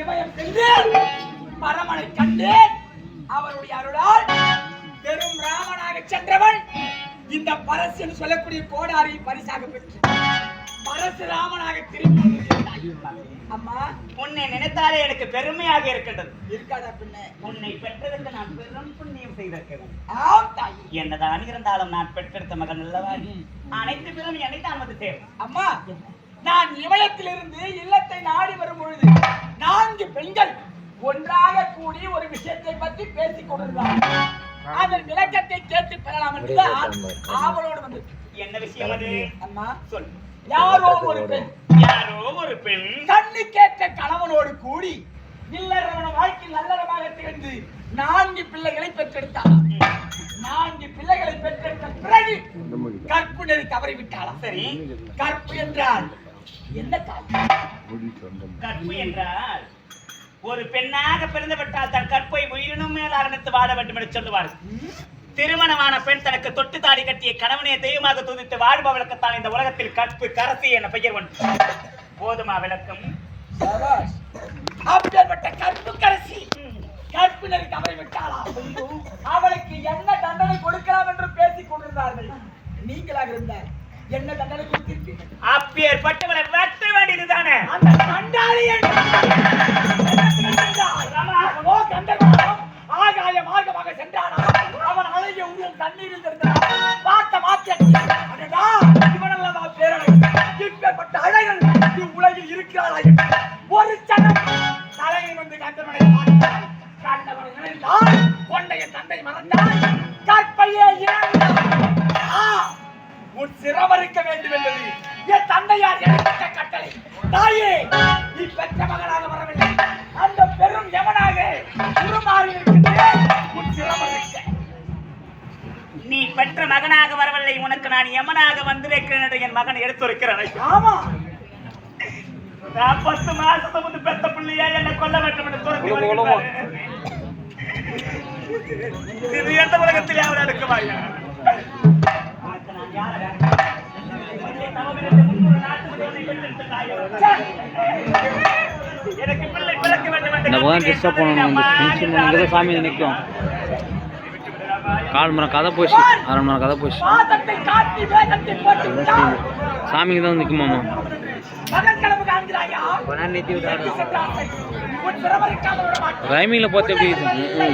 இமயம் சென்றேன் பரமனை கண்டேன். அவருடைய அருளால் பெரும் ராமனாக சென்றவன் இந்த பரசு என்று சொல்லக்கூடிய கோடாரி பரிசாக பெற்று பரசு ராமனாக திரும்பி. அம்மா உன்னை நினைத்தாலே எனக்கு பெருமையாக இருக்கின்றது. இருக்காதா பின்ன உன்னை பெற்றதற்கு நான் பெரும் புண்ணியம் செய்திருக்கிறேன். ஆம் தாய். என்னதான் இருந்தாலும் நான் பெற்றெடுத்த மகன் அல்லவா? அனைத்து பேரும் என்னை தான் வந்து சேரும். அம்மா நான் இமயத்திலிருந்து இல்லத்தை நாடி வரும் பொழுது நான்கு பெண்கள் ஒன்றாக கூடி ஒரு விஷயத்தை பற்றி பேசிக் கொண்டிருந்தார்கள். அதன் விளக்கத்தை கேட்டு பெறலாம் என்றுதான் ஆவலோடு வந்து என்ன விஷயம் அது? அம்மா சொல். யாரோ ஒரு பெண். யாரோ ஒரு பெண். கண்ணுக்கேற்ற கணவனோடு கூடி இல்லறவன வாழ்க்கை நல்லறமாக திகழ்ந்து நான்கு பிள்ளைகளை பெற்றெடுத்தாள். நான்கு பிள்ளைகளை பெற்றெடுத்த பிறகு கற்பு நெறி தவறிவிட்டாளாம். சரி. கற்பு என்றால் என்ன கற்பு என்றால் ஒரு பெண்ணாக பிறந்து விட்டால் தன் கற்பை உயிரினும் மேல் அரணித்து வாழ வேண்டும் என்று சொல்லுவார்கள். திருமணமான பெண் தனக்கு தொட்டு தாடி கட்டிய கணவனை தெய்வமாக துதித்து வாழ்பவளுக்குத்தான் இந்த உலகத்தில் கற்பு கரசி என பெயர் உண்டு போதுமா விளக்கம்? சபாஷ். அப்பேற்பட்ட கற்பு கரசி. கற்பு நெறி தவறிவிட்டாளா அவளுக்கு என்ன தண்டனை கொடுக்கலாம் என்று பேசிக் கொண்டிருந்தார்கள். நீங்களாக இருந்தால் என்ன தண்டனை கொடுத்திருப்பீர்கள் அப்பேற்பட்டவளை வெட்ட வேண்டியதுதானே? அந்த கண்டாளி அவனோ கந்தர்வனாம் ஆகாய மார்க்கமாக சென்றானா? அவன் அழகிய உருவம் தண்ணீரில் இருந்தான் பார்த்த அதுதான் இவனல்லவா பேரழகு இப்பேற்பட்ட அழகன் இவ்வுலகில் இருக்கிறாளா ஒரு சனம் தலையில் வந்து கந்தவனை பார்த்தான் கண்டவனை கொண்டைய தந்தை மறந்தான் கற்பையே இழந்தான் ஆ, உன் சிரமறுக்க வேண்டும் என்பது என் தந்தையார் எனக்கிட்ட கட்டளை. தாயே நீ பெற்ற மகனாக வரவில்லை. அந்த பெரும் யமனாக உருமாறி இருக்கின்றேன் உன் சிரமறுக்க நீ பெற்ற மகனாக வரவில்லை. உனக்கு நான் யமனாக வந்திருக்கிறேன் என்று என் மகன் எடுத்துரைக்கிறான் ஆமா. நான் பத்து மாசத்தை முன்பு பெத்த பிள்ளையா என்ன கொல்ல வேண்டும் என்று துரத்தி. இது எந்த உலகத்திலே அவர் எடுக்குவாயா எனக்கு பிள்ளை பிறக்க வேண்டும் என்று இந்த முதல் டிஸ்டர்ப் பண்ணணும் இந்த டென்ஷன் பண்ணிக்கிறத சாமி நிற்கும் கால் மரம் கதை போச்சு அரை மரம் கதை போச்சு. சாமிக்கு தான் நிற்குமாமா ரைமிங்கில் பார்த்து எப்படி.